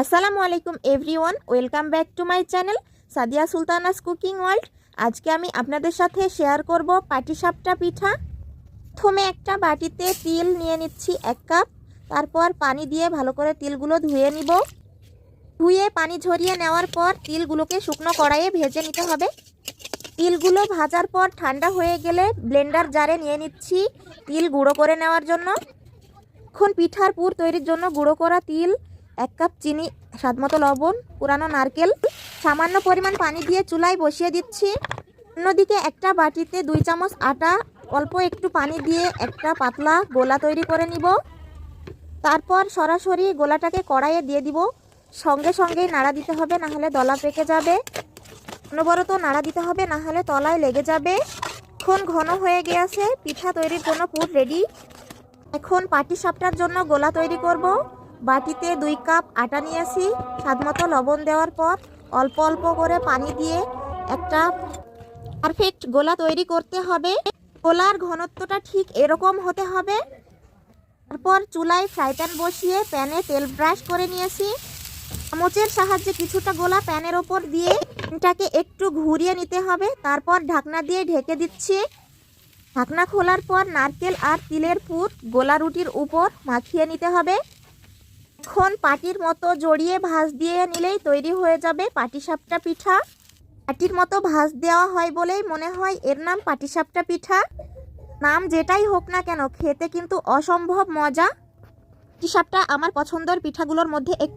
আসসালামু আলাইকুম everyone, welcome back to my channel Sadia Sultana's cooking world. আজকে আমি আপনাদের সাথে শেয়ার করব পাটিসাপটা পিঠা। প্রথমে একটা বাটিতে তিল নিয়ে নিচ্ছি এক কাপ, তারপর পানি দিয়ে ভালো করে তিলগুলো ধুয়ে নিব। ধুয়ে পানি ঝরিয়ে নেওয়ার পর তিলগুলোকে শুকনো কড়াইয়ে ভেজে নিতে হবে। তিলগুলো ভাজার পর ঠান্ডা হয়ে গেলে ব্লেন্ডার জারে নিয়ে নিচ্ছি তিল গুঁড়ো করে নেওয়ার জন্য। এখন পিঠার পুর তৈরির জন্য গুঁড়ো করা তিল এক কাপ চিনি স্বাদমতো লবণ, পুরানো নারকেল, সামান্য পরিমাণ পানি দিয়ে চুলায় বসিয়ে দিচ্ছি। অন্যদিকে একটা বাটিতে দুই চামচ আটা, অল্প একটু পানি দিয়ে একটা পাতলা গোলা তৈরি করে নিব। তারপর সরাসরি গোলাটাকে কড়াইয়ে দিয়ে দিব। সঙ্গে সঙ্গেই নাড়া দিতে হবে না হলে দলা পেকে যাবে। অনবরত নাড়া দিতে হবে না হলে তলায় লেগে যাবে। এখন ঘন হয়ে গিয়েছে, পিঠা তৈরির জন্য পুর রেডি এখন পাটি সাপটার জন্য গোলা তৈরি করব। বাটিতে দুই কাপ আটা নিয়ে নিয়েছি স্বাদমতো লবণ দেওয়ার পর অল্প অল্প করে পানি দিয়ে একটা পারফেক্ট গোলা তৈরি করতে হবে। গোলার ঘনত্বটা ঠিক এরকম হতে হবে। তারপর চুলায় ফ্রাই প্যান বসিয়ে প্যানে তেল ব্রাশ করে নিয়েছি চামচের সাহায্যে কিছুটা গোলা প্যানের ওপর দিয়ে এটাকে একটু ঘুরিয়ে নিতে হবে। তারপর ঢাকনা দিয়ে ঢেকে দিচ্ছি। ঢাকনা খোলার পর নারকেল আর তিলের পুর গোলা রুটির উপর মাখিয়ে নিতে হবে। এখন পাটির মতো জড়িয়ে ভাঁজ দিয়ে নিলেই তৈরি হয়ে যাবে পাটিসাপটা পিঠা। পাটির মতো ভাঁজ দেওয়া হয় বলেই মনে হয় এর নাম পাটিসাপটা পিঠা। নাম যেটাই হোক না কেন, খেতে কিন্তু অসম্ভব মজা। পাটিসাপটা আমার পছন্দের পিঠাগুলোর মধ্যে এক